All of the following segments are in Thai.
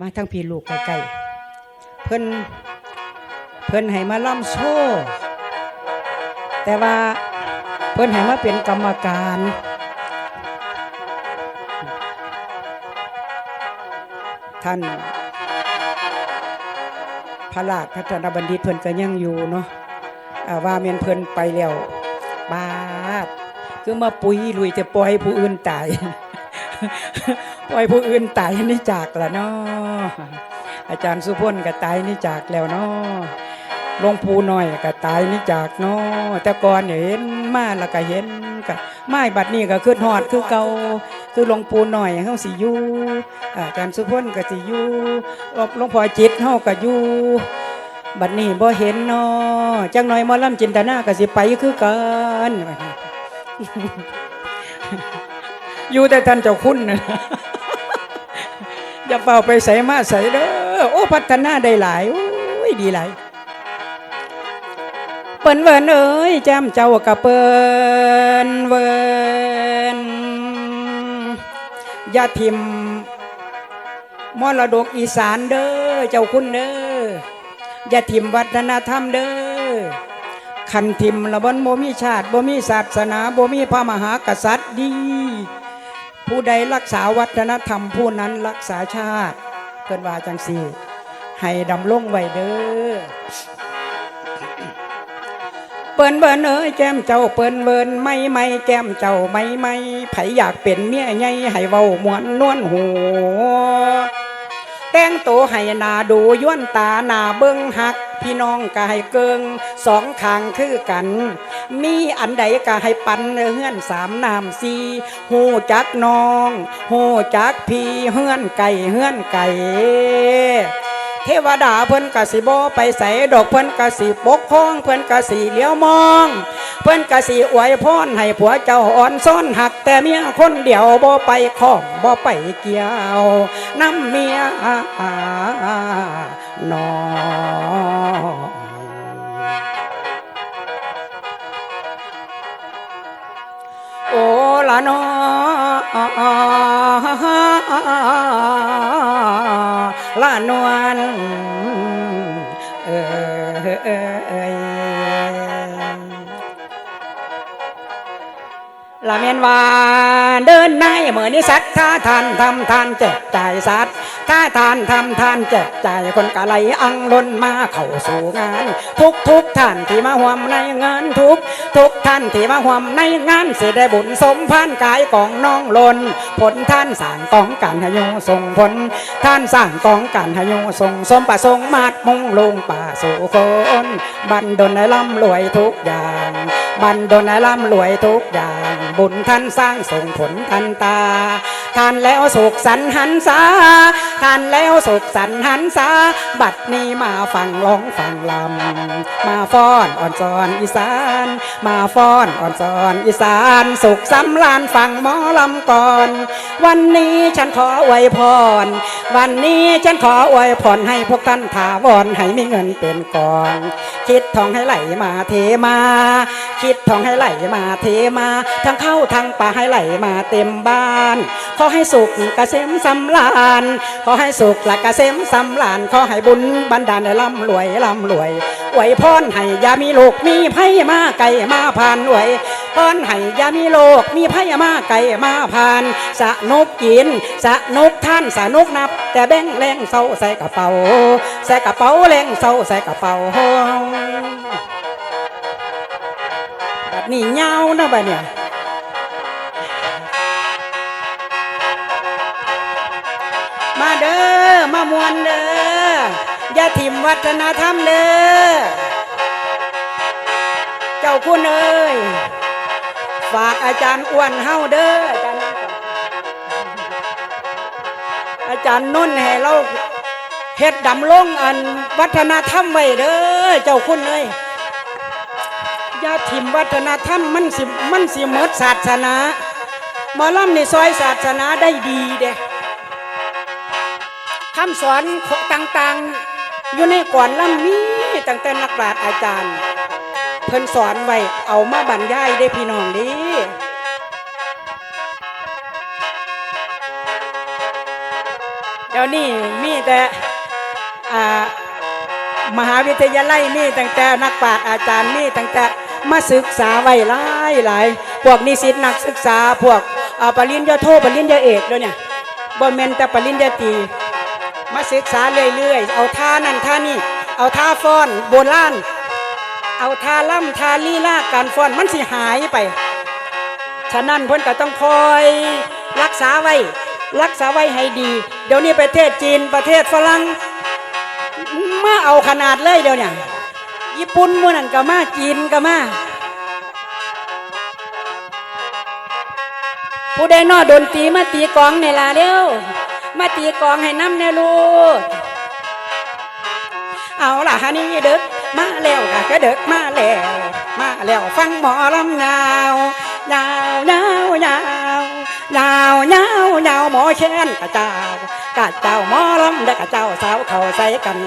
มาทั้งพี่ลูกใกล้ๆเพิ่นเพิ่นให้มาล่ำโชว์แต่ว่าเพิ่นให้มาเป็นกรรมการท่านพระราชพัฒนบัณฑิตเพิ่นก็ยังอยู่เนาะว่าเมียนเพิ่นไปแล้วบาดคือมาปุยลุยแต่ปล่อยผู้อื่นตาย ปล่อยผู้อื่นตายนี่จากละเนาะอาจารย์สุพลก็ตายนี่จากแล้วเนาะหลวงปู่น้อยก็ตายนี่จากเนาะแต่ก่อนเห็นมาแล้วก็เห็นก็ไม่บัดนี้ก็คือฮอดคือเก่าคือหลวงปู่น้อยเฮาสิอยู่อาจารย์สุพลก็สิอยู่หลวงพ่อจิตเฮาก็อยู่บัดนี้บ่เห็นเนาะจังหน่อยมอลำจินตนาก็สิไปคือกัน อยู่แต่ท่านเจ้าคุณนะอย่าเป่าไปใส่มาใส่เด้อโอ้พัฒนาได้หลายโอ้ยดีหลายเปิ้นเวินเอ้ยแจมเจ้ากะเปิ้นเวินอย่าทิมมรดกอีสานเด้อเจ้าคุณเด้ออย่าทิมวัฒนธรรมเด้อคันทิมละบนบ่มีชาติบ่มีศาสนาบ่มีพระมหากษัตริย์ดี ผู้ใดรักษาวัฒนธรรมผู้นั้นรักษาชาติเกินว่าจังสีให้ดำลงไว้เด้อเปิ้นเบิ้นเอ้ยแก้มเจ้าเปิ้นเบิ้นไม่ไม่แก้มเจ้าไม่ไม่ไผอยากเป็นเมียใหญ่ให้เว้ามวนนวลหูแต่งตัวให้หนาดูย้วนตาหนาเบิ้งหัก พี่น้องก็ให้เกิงสองขางคือกัน มีอันใดก็ให้ปันเฮือนสามน้ำสีหูจักน้องหูจักพี่เฮือนไก่เฮือนไก่เทวดาเพิ่นกสิบ่ไปใส่ดอกเพิ่นกสิปกครองเพิ่นกสิเลี้ยวมอง เพิ่นกสิอวยพรให้ผัวเจ้าอ่อนซ้อนหักแต่เมียคนเดียวบ่ไปข้องบ่ไปเกี่ยวน้ำเมียน้อ ละนอละนวลเออ ละเมียนวาเดินในเหมือนนิสัตถ้าทานทำทานแจกจ่ายสัตว์ถ้าทานทำทานแจกจ่ายคนกะไหลอังล้นมาเข้าสู่งาน ทุกทุกท่านที่มาห่วมในงานทุกทุกท่านที่มาห่วมในงานสิได้บุญสมพันกายของน้องลนผลท่านสร้างกองการให้โยส่งผล ท่านสร้างกองการให้โยส่งสมประสงค์มาดมุ่งลงป่าสู่คนบันดลให้ร่ำรวยทุกอย่าง บันดลให้ร่ำรวยทุกอย่าง บุญท่านสร้างส่งผลทันตาท่านแล้วสุขสันหันษาท่านแล้วสุขสันหันษาบัดนี้มาฟังร้องฟังลำ มาฟ้อนอ่อนซอนอีสาน มาฟ้อนอ่อนซอนอีสาน สุขสำลานฟังหมอลำก่อน วันนี้ฉันขออวยพร วันนี้ฉันขออวยพรให้พวกท่านถาวรให้มีเงินเป็นกอง คิดทองให้ไหลมาเทมาคิดทองให้ไหลมาเทมาทั้งเข้าทั้งปลาให้ไหลมาเต็มบ้าน ขอให้สุขเกษมสำราญขอให้สุขละเกษมสำราญขอให้บุญบันดาลให้ร่ำรวยร่ำรวยอวยพรให้ยามีโลกมีไพ่มาไก่มาผ่านอวยพรให้ยามีโลกมีไพ่มาไก่มาผ่านสนุกกินสนุกท่านสนุกนับ แต่แบ่งแรงเศร้าใส่กระเป๋า ใส่กระเป๋าแรงเศร้าใส่กระเป๋า แบบนี้เงาเนาะแบบเนี่ยมาเด้อมามวนเด้ออย่าทิมวัฒนธรรมเด้อเจ้าคุณเอ้ยฝากอาจารย์อ้วนเฮาเด้ออาจารย์นุ่นให้เราเฮ็ดดำลงอันวัฒนธรรมไว้เด้อเจ้าคุณเอ้ย อย่าทิมวัฒนธรรมมันสิมันสิหมดศาสนาหมอลำในซอยศาสนาได้ดีเด้คำสอนต่างๆ อยู่ในก่อนล่ำนี้ตั้งแต่นักปราชญ์อาจารย์ เพิ่นสอนไว้เอามาบรรยายได้พี่น้องดีเดี๋ยวนี้มีแต่มหาวิทยาลัยมีตั้งแต่นักปราชญ์อาจารย์มีตั้งแต่ มาศึกษาไว้หลายหลายพวกนิสิตนักศึกษาพวกอ่าปริญญาโทปริญญาเอกแล้วเนี่ยบ่แมนแต่ปริญญาตรีมาศึกษาเรื่อยๆ เอาท่านั่นท่านี่ เอาท่าฟ้อนโบราณเอาท่าล่ำท่าลีลาการฟ้อนมันสิหายไป ฉะนั้นเพิ่นก็ต้องคอยรักษาไว้ รักษาไว้ให้ดี เดี๋ยวนี้ประเทศจีนประเทศฝรั่งมาเอาขนาดเลยเดี๋ยวเนี่ย ญี่ปุ่นมื่อนั้นก็มาจีนก็มาผู้ใดนอดนตีมาตีกลองเนล่ะเร็วมาตีกลองให้น้ำแนลูกเอาล่ะฮะนี่เด็กมาแล้วค่ะก็เด็กมาแล้วมาแล้วฟังหมอลำยาวยาวยาวยาวยาวยาวยาวหมอแค้นกะเจ้ากะเจ้าหมอลำและกะเจ้าสาวเขาใส่กัน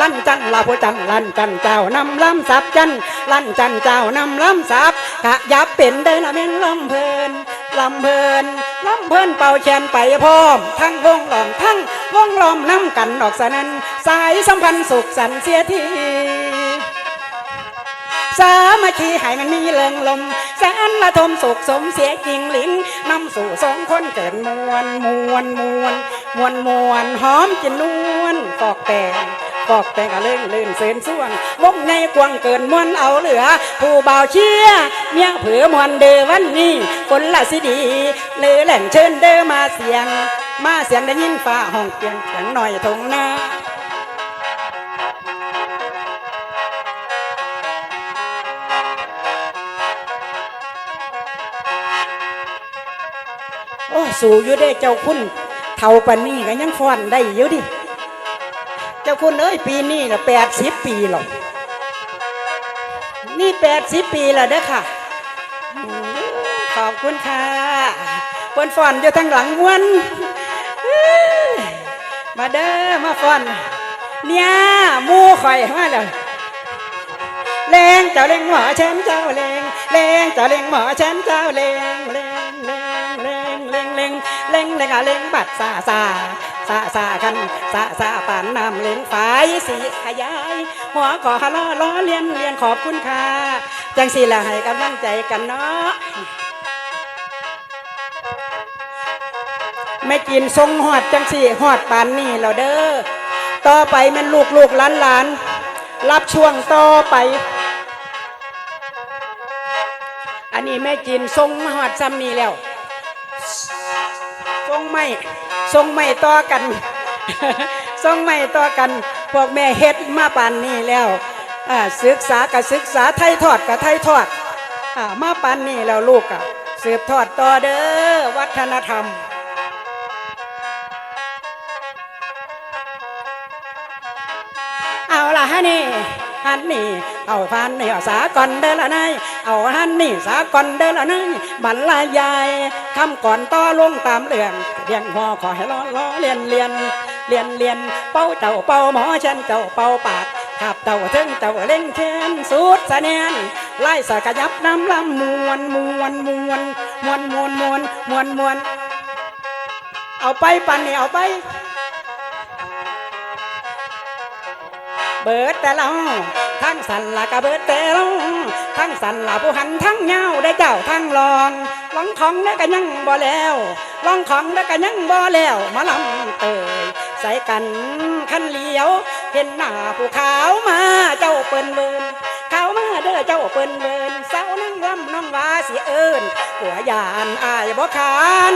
ลั่นจันลาผู้จันลั่นจันเจ้านำลำสับจันลั่นจันเจ้านำลำสับกะยับเป็นได้ละเม่นลำเพลินลำเพลินลำเพลินเป่าแขนไปพร้อม ทั้งวงล้อมทั้งวงล้อมน้ำกันออกสนันสายสัมพันธ์สุขสันเสียทีสามัคคีให้มันมีเลิงลมแสนละทมสุขสมเสียจริงหลิงนำสู่สองคนเกิดมวลมวลมวลมวลมวลหอมจินนวลกอกแตง กอกแตงอะเลื่นลื่นเส้นส่วงวงในกวางเกินมวลเอาเหลือ ผู้เบาเชียเมียเผือมวลเดอวันนี้คนละสิดีเลือแหล่งเชิญเดอมาเสียง มาเสียงได้ยินฟ้าห้องเกียงเสียงหน่อยทงหน้าโอ้ สูอยู่ได้เจ้าคุณเท่าปันนี่ก็ยังฟ้อนได้อยู่ดิ เจ้าคุณเอ้ยปีนี้ละแปดสิบปีหรอกนี่แปดสิบปีแล้วเด้อค่ะ ขอบคุณค่ะเปิ้นฟอนอยู่ทางหลังมวนมาเด้อมาฟอนเนี่ยมูข่อยมาแล้วเลงเจ้าเลงหมอเชนเจ้าเลงเลงเจ้าเลงหมอเชนเจ้าเลงเลงเลงเลงเลงเลงเลงเลงอะเลงบัดซาซา ซาซาคันซาซาปานน้ำเลี้ยงฝายสีขยายหัวขอฮล้อล้อเลียนเลียนขอบคุณค่ะจังสีละให้กำลังใจกันเนาะไม่กินทรงหอดจังสีหอดปานนี่เราเด้อต่อไปมันลูกลูกหลานหลานรับช่วงต่อไป อันนี้แม่จีนทรงมาหอดซ้ำนี่แล้วทรงไม่ ทรงไม่ต่อกันทรงไม่ต่อกัน พวกแม่เฮ็ดมาปานนี้แล้วอ่าศึกษากับศึกษาไทยทอดกับไทยทอดอ่ามาปานนี้แล้วลูกอะสืบทอดต่อเด้อวัฒนธรรมเอาละฮะนี่ฮันนี่เอาพันนี่เอาสาก่อนเด้อละนาย เอาฮันนี่สากอนเด้อละนายบรรลายายคำก่อนต่อลงตามเรื่องเรียงหัวขอให้ล้อล้อเลียนเลียนเลียนเลียนเป้าเจ้าเป้าหมอฉันเจ้าเป้าปากขับเจ้าถึงเจ้าเล่งเชนสุดสะเนียนไล่สกยับน้ำลำมวนมวนมวนมวนมวนมวนมวนมวนเอาไปปันนี่เอาไป เบิดแต่เราทั้งสันละกะเบิดแต่เราทั้งสันละผู้หันทั้งเงาได้เจ้าทั้งลองลองของได้กันยังบ่แล้วลองของได้กันยังบ่แล้วมาลำเตยใส่กันขันเหลียว เห็นหน้าผู้ขาวมาเจ้าเปิ้นเบินขาวมาเด้อเจ้าเปิ้นเบินสาวนั่งลำน้องว่าสิเอิญหัวยานอายบ่ขาน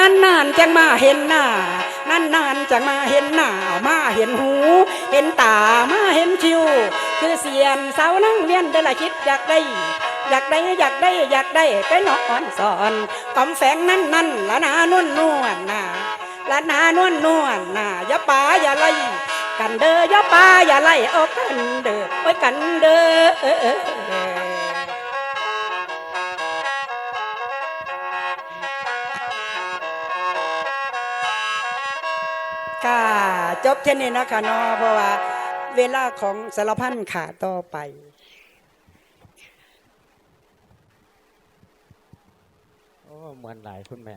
นานนานจังมาเห็นหน้านานนานจังมาเห็นหน้ามาเห็นหู เห็นตามาเห็นชิว คือเสียนสาวนั่งเวียนเดอละคิดอยากได้อยากได้อยากได้อยากได้ไปนอนสอนกำแฝงนั่นนั่นละนานวลนวลนาละนานวลนวลนาอย่าป่าอย่าไล่กันเด้ออย่าป่าอย่าไล่เอากันเด้อไว้กันเด้อ จบแค่นี้นะคะเนาะเพราะว่าเวลาของสารพันขาต่อไปโอ้เหมือนหลายคุณแม่